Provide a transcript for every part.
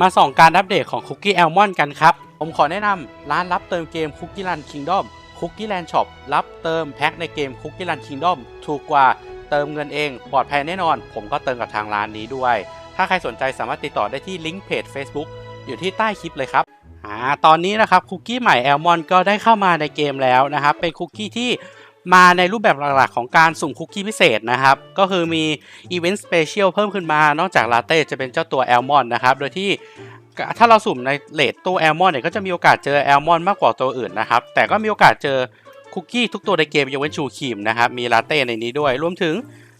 มาส่องการอัปเดตของ Cookie Almond กันครับ ผมขอแนะนำร้านรับเติมเกม Cookie Run Kingdom Cookie Land Shop รับเติมแพ็คในเกม Cookie Run Kingdom ถูกกว่าเติมเงินเองปลอดภัยแน่นอน ผมก็เติมกับทางร้านนี้ด้วย ถ้าใครสนใจสามารถติดต่อได้ที่ลิงก์เพจ Facebook อยู่ที่ใต้คลิปเลยครับอ่าตอนนี้นะครับคุกกี้ใหม่ Almond ก็ได้เข้ามาในเกมแล้วนะครับเป็นคุกกี้ที่ มาในรูปแบบหลักๆ ของการสุ่มคุกกี้พิเศษนะครับ ก็คือมีอีเวนต์สเปเชียลเพิ่มขึ้นมา นอกจากลาเต้จะเป็นเจ้าตัว Almond นะครับ โดยที่ถ้าเราสุ่มในเลทตัวแอลมอนเนี่ยก็จะมีโอกาสเจอแอลมอนมากกว่าตัวอื่นนะครับ แต่ก็มีโอกาสเจอคุกกี้ทุกตัวในเกมยกเว้นชูครีมนะครับ มีลาเต้ในนี้ด้วย รวมถึง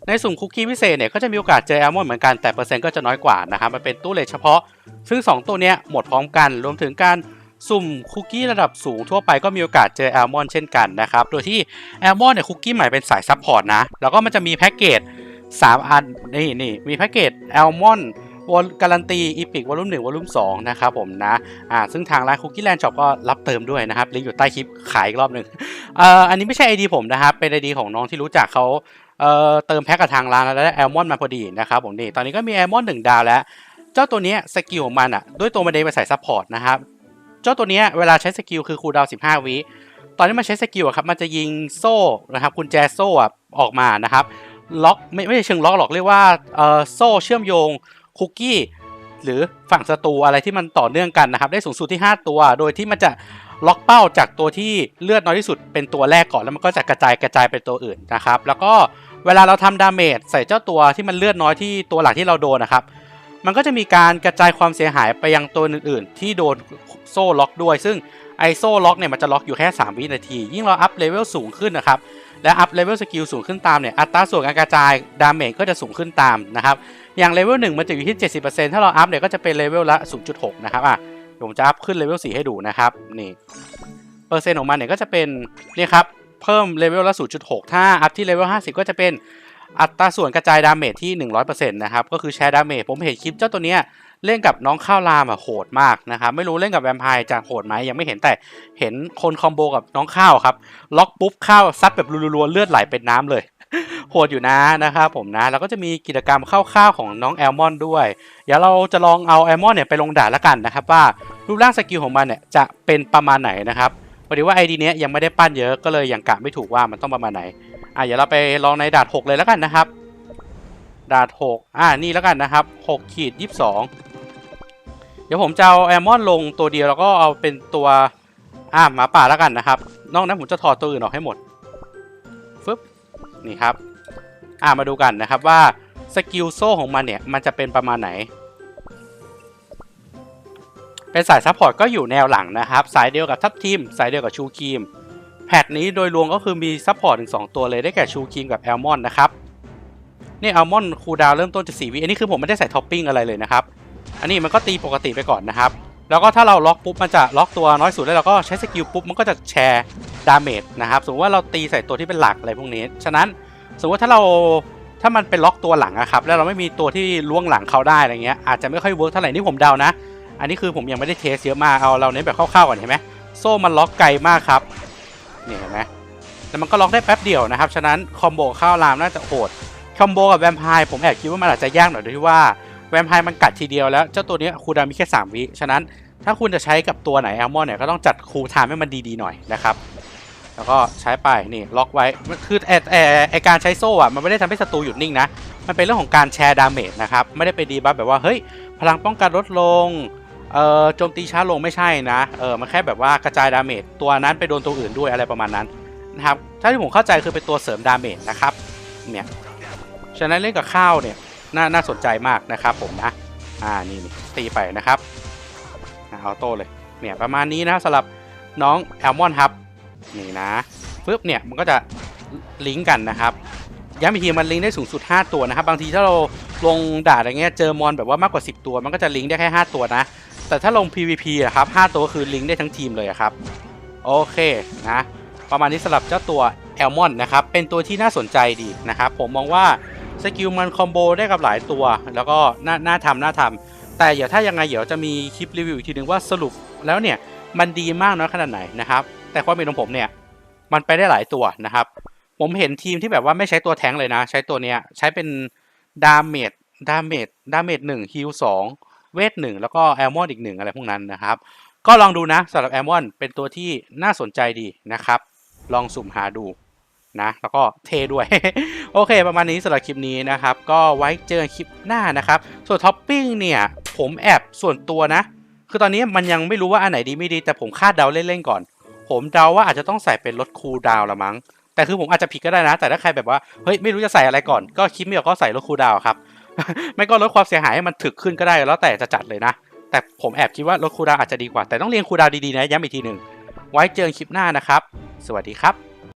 ในสุ่มคุกกี้พิเศษเนี่ยก็จะมีโอกาสเจอแอลมอนเหมือนกันแต่เปอร์เซ็นต์ก็จะน้อยกว่านะครับ มันเป็นตู้เลทเฉพาะ ซึ่ง 2 ตัวเนี้ยหมดพร้อมกัน รวมถึงการ สุ่มคุกกี้ระดับสูงทั่วไปก็มีโอกาสเจอแอลมอนเช่นกันนะครับ โดยที่แอลมอนเนี่ยคุกกี้ใหม่เป็นสายซัพพอร์ตนะ แล้วก็มันจะมีแพ็กเกจ 3 อัน นี่นี่มีแพ็กเกจแอลมอนวอลการันตีอีพิกวอลุ่มหนึ่งวอลุ่มสองนะครับผมนะอ่าซึ่งทางร้านคุกกี้แลนด์ช็อปก็รับเติมด้วยนะครับลิงก์อยู่ใต้คลิปขายอีกรอบหนึ่งเอ่ออันนี้ไม่ใช่ ID ผมนะครับ เป็น ID ของน้องที่รู้จักเขาเอ่อเติมแพ็กกับทางร้านแล้วได้แอลมอนมาพอดีนะครับผมนี่ตอนนี้ก็มีแอลมอนหนึ่งดาวแล้ว เจ้าตัวนี้สกิลของมันอะด้วยตัวมันเองไปใส่ซัพพอร์ตนะครับ เจ้าตัวนี้เวลาใช้สกิลคือคูลดาวน์15วิตอนที่มันใช้สกิลอะครับมันจะยิงโซ่นะครับกุญแจโซ่อะออกมานะครับล็อกไม่ไม่ใช่เชิงล็อกหรอกเรียกว่าโซ่เชื่อมโยงคุกกี้หรือฝั่งศัตรูอะไรที่มันต่อเนื่องกันนะครับ ได้สูงสุดที่ 5 ตัว โดยที่มันจะล็อกเป้าจากตัวที่เลือดน้อยที่สุดเป็นตัวแรกก่อนแล้วมันก็จะกระจายกระจายไปตัวอื่นนะครับ แล้วก็เวลาเราทำดาเมจใส่เจ้าตัวที่มันเลือดน้อยที่ตัวหลักที่เราโดนนะครับ มันก็จะมีการกระจายความเสียหายไปยังตัวอื่น ๆ ที่โดนโซ่ล็อกด้วย ซึ่งไอโซ่ล็อกเนี่ยมันจะล็อกอยู่แค่ 3 วินาที ยิ่งเราอัพเลเวลสูงขึ้นนะครับ และอัพเลเวลสกิลสูงขึ้นตามเนี่ย อัตราส่วนการกระจายดาเมจก็จะสูงขึ้นตามนะครับ อย่างเลเวล1มันจะอยู่ที่ 70%ถ้าเราอัพเนี่ยก็จะเป็นเลเวลละ 0.6 นะครับ อะผมจะอัพขึ้นเลเวล4ให้ดูนะครับ นี่ เปอร์เซ็นต์ของมันเนี่ยก็จะเป็น นี่ครับ เพิ่มเลเวลละ 0.6 ถ้าอัพที่เลเวล50 ก็จะเป็น อัตราส่วนกระจายดาเมจที่ 100%นะครับก็คือแชร์ดาเมจผมเห็นคลิปเจ้าตัวเนี้ยเล่นกับน้องข้าวรามอะโหดมากนะครับไม่รู้เล่นกับแวมไพร์จะโหดไหมยังไม่เห็นแต่เห็นคนคอมโบกับน้องข้าวครับล็อกปุ๊บข้าวซัดแบบรัวๆเลือดไหลเป็นน้ำเลยโหดอยู่นะนะครับผมนะแล้วก็จะมีกิจกรรมคร่าวๆของน้องแอลมอนด้วย เดี๋ยวเราจะลองเอาแอลมอนเนี่ยไปลงด่าละกันนะครับว่ารูปร่างสกิลของมันเนี่ยจะเป็นประมาณไหนนะครับพอดีว่าไอดีเนี้ยยังไม่ได้ปั้นเยอะก็เลยยังกะไม่ถูกว่ามันต้องประมาณไหน อะเดี๋ยวเราไปลองในดาด6เลยแล้วกันนะครับ ดาด6อ่านี่แล้วกันนะครับ6ขีด22 เดี๋ยวผมจะเอาแอลมอนลงตัวเดียวแล้วก็เอาเป็นตัวอ่าหมาป่าแล้วกันนะครับ นอกนั้นผมจะถอดตัวอื่นออกให้หมดฟึบนี่ครับอ่ามาดูกันนะครับว่าสกิลโซ่ของมันเนี่ยมันจะเป็นประมาณไหน เป็นสายซัพพอร์ตก็อยู่แนวหลังนะครับ สายเดียวกับทัพทีม สายเดียวกับชูคีม แพทนี้โดยรวมก็คือมีซัพพอร์ตถึง 2 ตัวเลยได้แก่ชูครีมกับแอลมอนนะครับนี่แอลมอนคูดาวเริ่มต้นจาก4วิอันนี้คือผมไม่ได้ใส่ท็อปปิ้งอะไรเลยนะครับ อันนี้มันก็ตีปกติไปก่อนนะครับ แล้วก็ถ้าเราล็อกปุ๊บมันจะล็อกตัวน้อยสุดแล้วเราก็ใช้สกิลปุ๊บมันก็จะแชร์ดาเมจนะครับ สมมติว่าเราตีใส่ตัวที่เป็นหลักอะไรพวกนี้ ฉะนั้นสมมติว่าถ้าเราถ้ามันเป็นล็อกตัวหลังอะครับ แล้วเราไม่มีตัวที่ล่วงหลังเขาได้อะไรเงี้ย อาจจะไม่ค่อยเวิร์กเท่าไหร่นี่ผมเดานะ อันนี้คือผมยังไม่ได้เทสเยอะมาก เอาเราเน้นแบบคร่าวๆก่อนเห็นไหมโซ่มันล็อกไกลมากครับ นี่เห็นไหมแล้วมันก็ล็อกได้แป๊บเดียวนะครับ ฉะนั้นคอมโบข้าวรามน่าจะโหด คอมโบกับแวมไพร์ผมแอบคิดว่ามันอาจจะยากหน่อยด้วยที่ว่าแวมไพร์มันกัดทีเดียวแล้วเจ้าตัวนี้คูดามีแค่ 3 วิ ฉะนั้นถ้าคุณจะใช้กับตัวไหนแอลมอนเนี่ยก็ต้องจัดคูลไทม์ให้มันดีๆหน่อยนะครับ แล้วก็ใช้ไปนี่ล็อกไว้ คือไอไอไอการใช้โซ่อะมันไม่ได้ทำให้ศัตรูหยุดนิ่งนะ มันเป็นเรื่องของการแชร์ดาเมจนะครับ ไม่ได้ไปดีบัฟแบบว่าเฮ้ยพลังป้องกันลดลง เออโจมตีช้าลงไม่ใช่นะเออมันแค่แบบว่ากระจายดาเมจตัวนั้นไปโดนตัวอื่นด้วยอะไรประมาณนั้นนะครับถ้าที่ผมเข้าใจคือเป็นตัวเสริมดาเมจนะครับเนี่ยฉะนั้นเล่นกับข้าวเนี่ยน่าน่าสนใจมากนะครับผมนะอ่านี่นี่ตีไปนะครับอ่าอโต้เลยเนี่ยประมาณนี้นะสำหรับน้องแอลมอนครับนี่นะปึ๊บเนี่ยมันก็จะลิงก์กันนะครับย้ำอีกทีมันลิงก์ได้สูงสุด 5 ตัวนะครับ บางทีถ้าเราลงด่าอะไรเงี้ยเจอมอนแบบว่ามากกว่า 10 ตัว มันก็จะลิงก์ได้แค่ 5 ตัวนะ แต่ถ้าลง PVP อะครับ 5 ตัวคือลิงก์ได้ทั้งทีมเลยครับ โอเคนะ ประมาณนี้สำหรับเจ้าตัวแอลมอนนะครับ เป็นตัวที่น่าสนใจดีนะครับ ผมมองว่าสกิลมันคอมโบได้กับหลายตัว แล้วก็น่าน่าทำน่าทำแต่เดี๋ยวถ้ายังไงเดี๋ยวจะมีคลิปรีวิวอีกทีนึงว่าสรุปแล้วเนี่ยมันดีมากน้อยขนาดไหนนะครับ แต่ความเป็นของผมเนี่ยมันไปได้หลายตัวนะครับ ผมเห็นทีมที่แบบว่าไม่ใช้ตัวแทงเลยนะ ใช้ตัวเนี้ยใช้เป็นดาเมจดาเมจดาเมจหนึ่งฮิลสอง เวทหนึ่งแล้วก็แอลมอนอีกหนึ่งอะไรพวกนั้นนะครับ ก็ลองดูนะสำหรับแอลมอนเป็นตัวที่น่าสนใจดีนะครับ ลองสุ่มหาดูนะแล้วก็เทด้วย โอเค ประมาณนี้สำหรับคลิปนี้นะครับ ก็ไว้เจอคลิปหน้านะครับ ส่วนท็อปปิ้งเนี่ย ผมแอบส่วนตัวนะ คือตอนนี้มันยังไม่รู้ว่าอันไหนดีไม่ดี แต่ผมคาดเดาเล่นๆก่อน ผมเดาว่าอาจจะต้องใส่เป็นลดคูลดาวละมั้ง แต่คือผมอาจจะผิดก็ได้นะ แต่ถ้าใครแบบว่าเฮ้ยไม่รู้จะใส่อะไรก่อน ก็คิดไม่ออกก็ใส่ลดคูลดาวครับ ไม่ก็ลดความเสียหายให้มันถึกขึ้นก็ได้แล้วแต่จะจัดเลยนะ แต่ผมแอบคิดว่าลดคูดาวอาจจะดีกว่าแต่ต้องเรียงคูดาวดีๆนะย้ำอีกทีหนึ่งไว้เจอกันคลิปหน้านะครับ สวัสดีครับ